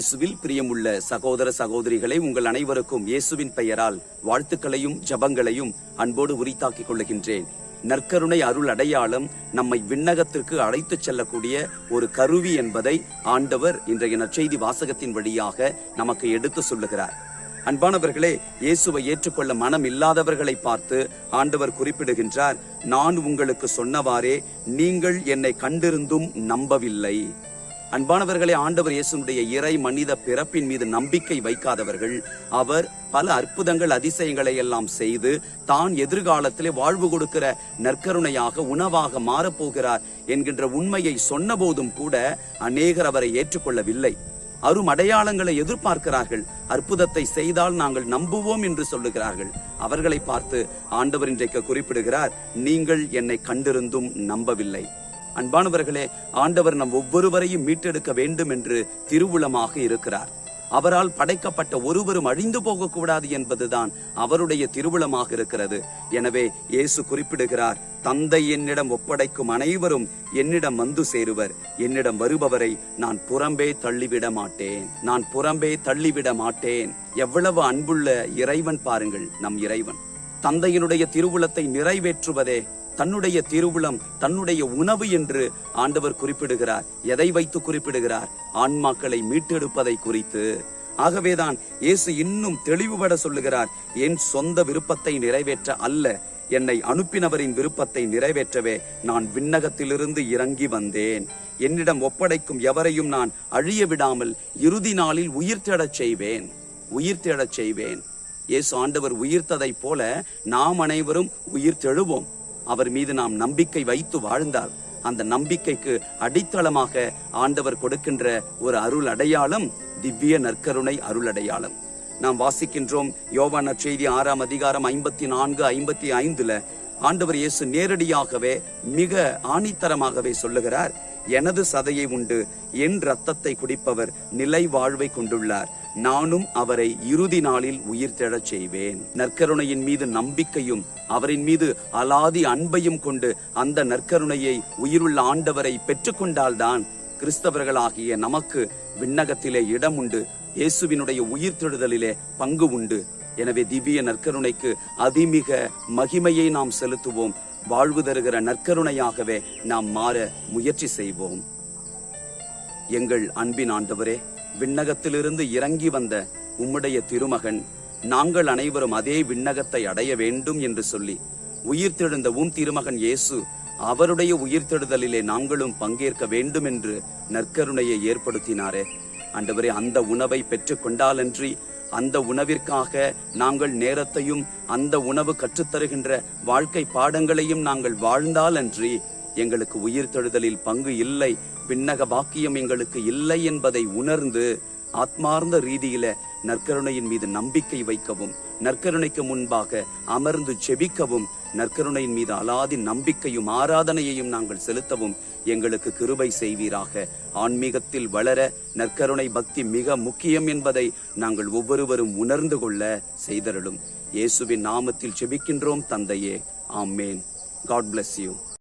இயேசுவில் பிரியமுள்ள சகோதர சகோதரிகளை உங்கள் அனைவருக்கும் இயேசுவின் பெயரால் வாழ்த்துக்களையும் ஜபங்களையும் அன்போடு உரித்தாக்கிக் கொள்ளுகின்றேன் நற்கருணை அருள் அடையாளம் நம்மை விண்ணகத்திற்கு அழைத்துச் செல்லக்கூடிய ஒரு கருவி என்பதை ஆண்டவர் இன்றைய நற்செய்தி வாசகத்தின் வழியாக நமக்கு எடுத்து சொல்லுகிறார். அன்பானவர்களே இயேசுவை ஏற்றுக்கொள்ள மனம் இல்லாதவர்களை பார்த்து ஆண்டவர் குறிப்பிடுகின்றார் நான் உங்களுக்கு சொன்னவாறே நீங்கள் என்னை கண்டிருந்தும் நம்பவில்லை. அன்பானவர்களே ஆண்டவர் இயேசுனுடைய இறை மனித பிறப்பின் மீது நம்பிக்கை வைக்காதவர்கள் அவர் பல அற்புதங்கள் அதிசயங்களை எல்லாம் செய்து தான் எதிர்காலத்திலே வாழ்வு கொடுக்கிற நற்கருணையாக உணவாக மாறப்போகிறார் என்கின்ற உண்மையை சொன்னபோதும் கூட அநேகர் அவரை ஏற்றுக்கொள்ளவில்லை. அரும் அடையாளங்களை எதிர்பார்க்கிறார்கள். அற்புதத்தை செய்தால் நாங்கள் நம்புவோம் என்று சொல்லுகிறார்கள். அவர்களை பார்த்து ஆண்டவர் இன்றைக்கு குறிப்பிடுகிறார் நீங்கள் என்னை கண்டிருந்தும் நம்பவில்லை. அன்பானவர்களே ஆண்டவர் நம் ஒவ்வொருவரையும் மீட்டெடுக்க வேண்டும் என்று திருவுளமாக இருக்கிறார். அவரால் படைக்கப்பட்ட ஒருவரும் அழிந்து போகக்கூடாது என்பதுதான் அவருடைய திருவுளமாக இருக்கிறது. எனவே இயேசு குறிப்பிடுகிறார் தந்தை என்னிடம் ஒப்படைக்கும் அனைவரும் என்னிடம் வந்து சேருவர். என்னிடம் வருபவரை நான் புறம்பே தள்ளிவிட மாட்டேன். நான் புறம்பே தள்ளிவிட மாட்டேன். எவ்வளவு அன்புள்ள இறைவன் பாருங்கள் நம் இறைவன். தந்தையினுடைய திருவுளத்தை நிறைவேற்றுவதே தன்னுடைய திருவுளம் தன்னுடைய உணவு என்று ஆண்டவர் குறிப்பிடுகிறார். எதை வைத்து குறிப்பிடுகிறார்? ஆன்மாக்களை மீட்டெடுப்பதை குறித்து. ஆகவேதான் இயேசு இன்னும் தெளிவுபட சொல்லுகிறார் என் சொந்த விருப்பத்தை நிறைவேற்ற அல்ல என்னை அனுப்பினவரின் விருப்பத்தை நிறைவேற்றவே நான் விண்ணகத்திலிருந்து இறங்கி வந்தேன். என்னிடம் ஒப்படைக்கும் எவரையும் நான் அழிய விடாமல் இறுதி நாளில் உயிர்த்தெழச் செய்வேன். உயிர்த்தெழச் செய்வேன். இயேசு ஆண்டவர் உயிர்த்ததைப் போல நாம் அனைவரும் உயிர்த்தெழுவோம் அவர் மீது நாம் நம்பிக்கை வைத்து வாழ்ந்தால் அந்த நம்பிக்கைக்கு அடித்தளமாக ஆண்டவர் கொடுக்கின்ற ஒரு அருள் அடையாளம் திவ்ய நற்கருணை அருள் அடையாளம் நாம் வாசிக்கின்றோம் யோவான செய்தி ஆறாம் அதிகாரம் ஐம்பத்தி நான்கு ஐம்பத்தி ஐந்துல ஆண்டவர் இயேசு நேரடியாகவே மிக ஆணித்தரமாகவே சொல்லுகிறார் எனது சதையை உண்டு என் ரத்தத்தை குடிப்பவர் நிலை வாழ்வை கொண்டுள்ளார். நானும் அவரை இறுதி நாளில் உயிர் தெழச் செய்வேன். நற்கருணையின் மீது நம்பிக்கையும் அவரின் மீது அலாதி அன்பையும் கொண்டு அந்த நற்கருணையை உயிருள்ள ஆண்டவரை பெற்றுக்கொண்டால்தான் கிறிஸ்தவர்களாகிய நமக்கு விண்ணகத்திலே இடம் உண்டு இயேசுவினுடைய உயிர்த்தெழுதலிலே பங்கு உண்டு. எனவே திவ்ய நற்கருணைக்கு அதிமிக மகிமையை நாம் செலுத்துவோம். வாழ்வு தருகிற நற்கருணையாகவே நாம் மாற முயற்சி செய்வோம். எங்கள் அன்பின் ஆண்டவரே விண்ணகத்திலிருந்து இறங்கி வந்த உம்முடைய திருமகன் நாங்கள் அனைவரும் அதே விண்ணகத்தை அடைய வேண்டும் என்று சொல்லி உயிர்த்தெழுந்த உம் திருமகன் இயேசு அவருடைய உயிர்த்தெழுதலிலே நாங்களும் பங்கேற்க வேண்டும் என்று நற்கருணையை ஏற்படுத்தினாரே. ஆண்டவரே அந்த உணவை பெற்றுக் கொண்டாலன்றி அந்த உணவிற்காக நாங்கள் நேரத்தையும் அந்த உணவு கற்றுத்தருகின்ற வாழ்க்கை பாடங்களையும் நாங்கள் வாழ்ந்தாலன்றி எங்களுக்கு உயிர் தழுதலில் பங்கு இல்லை விண்ணக பாக்கியம் எங்களுக்கு இல்லை என்பதை உணர்ந்து ஆத்மார்ந்த ரீதியில நற்கருணையின் மீது நம்பிக்கை வைக்கவும் நற்கருணைக்கு முன்பாக அமர்ந்து செபிக்கவும் நற்கருணையின் மீது அலாதி நம்பிக்கையும் ஆராதனையையும் நாங்கள் செலுத்தவும் எங்களுக்கு கிருபை செய்வீராக. ஆன்மீகத்தில் வளர நற்கருணை பக்தி மிக முக்கியம் என்பதை நாங்கள் ஒவ்வொருவரும் உணர்ந்து கொள்ள செய்தருளும். இயேசுவின் நாமத்தில் செபிக்கின்றோம் தந்தையே. ஆமேன். God bless you